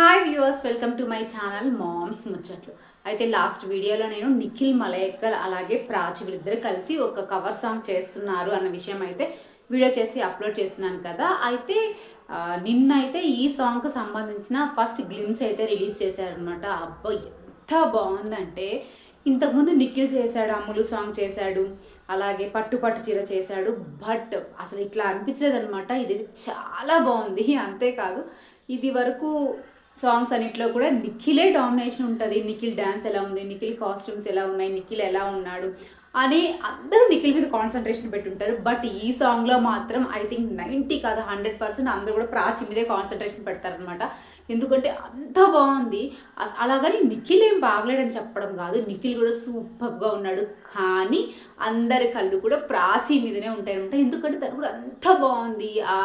Hi viewers welcome to my channel moms ముచ్చట్లు అయితే last వీడియోలో నేను నిఖిల్ మలయక్కల్ అలాగే ప్రాచి వీళ్ళిద్దరు కలిసి ఒక కవర్ సాంగ్ చేస్తున్నారు అన్న విషయం అయితే వీడియో చేసి అప్లోడ్ చేస్తున్నాను కదా. అయితే నిన్నైతే ఈ సాంగ్కి సంబంధించిన ఫస్ట్ గ్లిమ్స్ అయితే రిలీజ్ చేశారనమాట అబ్బా ఎంత బాగుందంటే ఇంతకుముందు నిఖిల్ చేశాడు అమ్ములు సాంగ్ చేశాడు అలాగే పట్టు పట్టు చీర చేశాడు బట్ అసలు ఇట్లా అనిపించలేదు అనమాట ఇది చాలా బాగుంది అంతేకాదు. ఇది వరకు సాంగ్స్ అన్నిట్లో కూడా నిఖిలే డామినేషన్ ఉంటుంది. నిఖిల్ డ్యాన్స్ ఎలా ఉంది? నిఖిల్ కాస్ట్యూమ్స్ ఎలా ఉన్నాయి? నిఖిల్ ఎలా ఉన్నాడు? అని అందరూ నిఖిల్ మీద కాన్సన్ట్రేషన్ పెట్టుంటారు. బట్ ఈ సాంగ్లో మాత్రం ఐ థింక్ నైంటీ కాదు హండ్రెడ్ పర్సెంట్ అందరూ కూడా ప్రాచి మీదే కాన్సన్ట్రేషన్ పెడతారనమాట ఎందుకంటే అంత బాగుంది. అలాగని నిఖిల్ ఏం బాగలేడని చెప్పడం కాదు. నిఖిల్ కూడా సూపర్గా ఉన్నాడు. కానీ అందరి కళ్ళు కూడా ప్రాచి మీదనే ఉంటాయనమాట ఎందుకంటే తను కూడా అంత బాగుంది. ఆ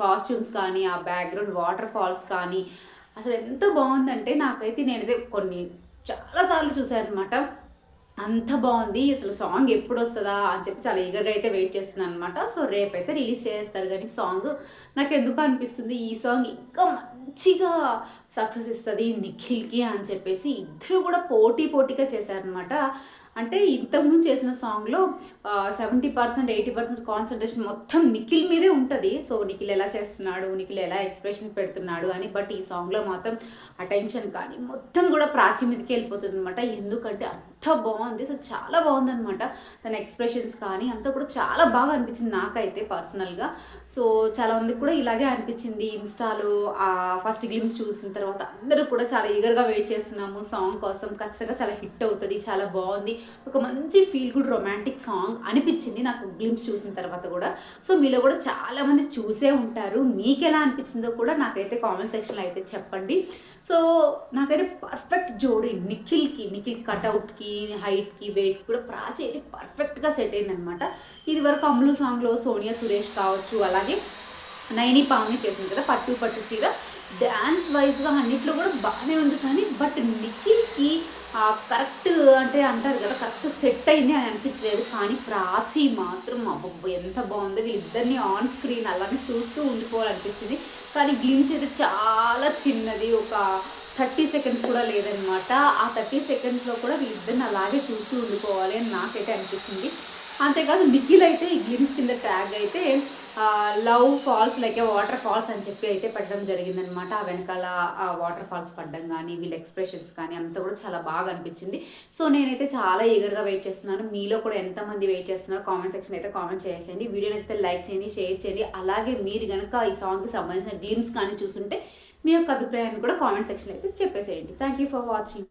కాస్ట్యూమ్స్ కానీ ఆ బ్యాక్గ్రౌండ్ వాటర్ ఫాల్స్ కానీ అసలు ఎంత బాగుందంటే నాకైతే నేనైతే కొన్ని చాలాసార్లు చూసాను అనమాట అంత బాగుంది అసలు సాంగ్ ఎప్పుడు వస్తుందా అని చెప్పి చాలా ఈగర్గా అయితే వెయిట్ చేస్తున్నాను అనమాట సో రేపైతే రిలీజ్ చేస్తారు కానీ సాంగ్ నాకు ఎందుకు అనిపిస్తుంది. ఈ సాంగ్ ఇంకా మంచిగా సక్సెస్ ఇస్తుంది నిఖిల్కి అని చెప్పేసి ఇద్దరు కూడా పోటీ పోటీగా చేశారనమాట అంటే ఇంతకుముందు చేసిన సాంగ్లో seventy percent eighty percent concentration మొత్తం నిఖిల్ మీదే ఉంటుంది. సో నిఖిల్ ఎలా చేస్తున్నాడు నిఖిల్ ఎలా ఎక్స్ప్రెషన్ పెడుతున్నాడు అని బట్ ఈ సాంగ్లో మాత్రం అటెన్షన్ కానీ మొత్తం కూడా ప్రాచీ మీదకి వెళ్ళిపోతుంది అనమాట ఎందుకంటే అంత బాగుంది సో చాలా బాగుందనమాట తన ఎక్స్ప్రెషన్స్ కానీ అంతా కూడా చాలా బాగా అనిపించింది నాకైతే పర్సనల్గా. సో చాలామందికి కూడా ఇలాగే అనిపించింది. ఇన్స్టాలో ఫస్ట్ గ్లిమ్స్ చూసిన తర్వాత అందరూ కూడా చాలా ఈగర్గా వెయిట్ చేస్తున్నాము. సాంగ్ కోసం ఖచ్చితంగా చాలా హిట్ అవుతుంది చాలా బాగుంది. ఒక మంచి ఫీల్ గుడ్ రొమాంటిక్ సాంగ్ అనిపించింది నాకు గ్లిమ్స్ చూసిన తర్వాత కూడా. సో మీలో కూడా చాలామంది చూసే ఉంటారు. మీకు ఎలా అనిపించిందో కూడా నాకైతే కామెంట్ సెక్షన్లో అయితే చెప్పండి. సో నాకైతే పర్ఫెక్ట్ జోడి నిఖిల్కి నిఖిల్ కట్అవుట్కి హైట్కి వెయిట్ కూడా ప్రాచి అయితే పర్ఫెక్ట్గా సెట్ అయిందనమాట ఇది వరకు అమ్ములు సాంగ్లో సోనియా సురేష్ కావచ్చు అలాగే నైని పావని చేసింది కదా పట్టు పట్టు చీర. డ్యాన్స్ వైజ్గా అన్నిట్లో కూడా బాగానే ఉంది కానీ బట్ నిఖిల్కి కరెక్ట్ అంటే అంటారు కదా కరెక్ట్ సెట్ అయింది అని అనిపించలేదు కానీ ప్రాచి మాత్రం అబ్బబ్బో ఎంత బాగుందో. వీళ్ళిద్దరిని ఆన్ స్క్రీన్ అలానే చూస్తూ ఉండిపోవాలనిపించింది. కానీ గ్లిమ్స్ అయితే చాలా చిన్నది ఒక థర్టీ సెకండ్స్ కూడా లేదనమాట ఆ థర్టీ సెకండ్స్లో కూడా వీళ్ళిద్దరిని అలాగే చూస్తూ ఉండిపోవాలి అని నాకైతే అనిపించింది. అంతేకాదు నిఖిల్ అయితే ఈ గ్లిమ్స్ కింద ట్యాగ్ అయితే love falls like water falls అని చెప్పి అయితే పెట్టడం జరిగిందనమాట ఆ వెనకాల ఆ వాటర్ ఫాల్స్ పడడం కానీ వీళ్ళ ఎక్స్ప్రెషన్స్ కానీ అంతా కూడా చాలా బాగా అనిపించింది. సో నేనైతే చాలా ఈగర్గా వెయిట్ చేస్తున్నాను. మీలో కూడా ఎంతమంది వెయిట్ చేస్తున్నారో కామెంట్ సెక్షన్ అయితే కామెంట్ చేసేయండి. వీడియో నచ్చితే లైక్ చేయండి షేర్ చేయండి. అలాగే మీరు కనుక ఈ సాంగ్కి సంబంధించిన గ్లిమ్స్ కానీ చూస్తుంటే మీ యొక్క అభిప్రాయాన్ని కూడా కామెంట్ సెక్షన్ అయితే చెప్పేసేయండి. Thank you for watching